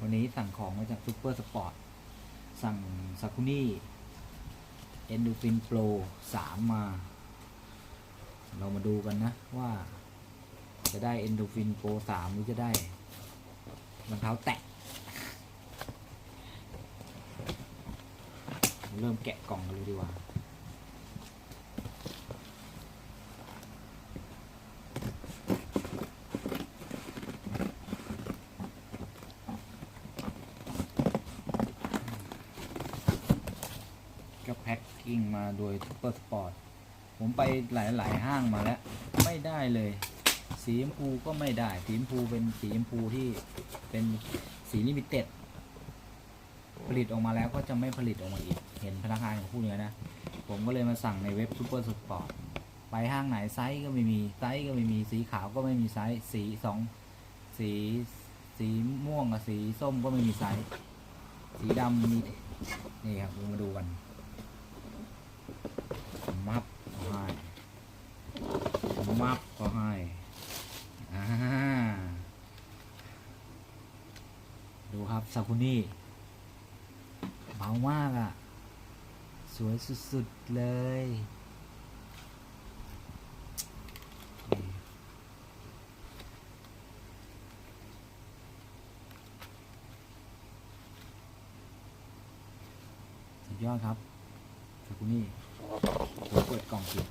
วันนี้สั่งของมาจากซูเปอร์สปอร์ต สั่งซากุนี่เอนดูฟินโปรสามมา เรามาดูกันนะว่าจะได้เอนดูฟินโปรสามหรือจะได้รองเท้าแตะ เริ่มแกะกล่องกันเลยดีกว่า ก็แพ็คกิ้งมาโดยซูเปอร์สปอร์ตผมไปหลาย ๆ ห้างมาแล้ว ไม่ได้เลย สีชมพูก็ไม่ได้ สีชมพูเป็นสีชมพูที่เป็นสีลิมิเต็ดผลิตออกมาแล้วก็จะไม่ผลิตออกมาอีก เห็นพนักงานของพูดอย่างนี้นะ ผมก็เลยมาสั่งในเว็บซูเปอร์สปอร์ตไปห้างไหนไซส์ก็ไม่มีไซส์ก็ไม่มีสีขาวก็ไม่มีไซส์สีสองสีสีม่วงกับสีส้มก็ไม่มีไซส์สีดำมีนี่ครับมาดูกัน มับก็ให้ มับก็ให้อ่าดูครับซากุนี่เบามากอะ่ะ สวยสุด ๆ เลย สุดยอดครับซากุนี่เดี๋ยวเปิดกล่องสิสุด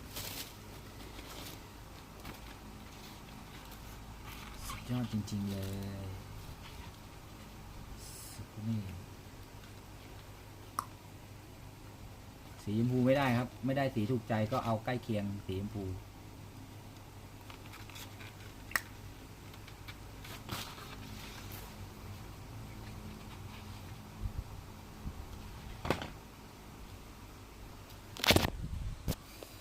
ยอดจริง ๆ เลยสนี่สีชมพูไม่ได้ครับ ไม่ได้สีถูกใจก็เอาใกล้เคียงสีชมพู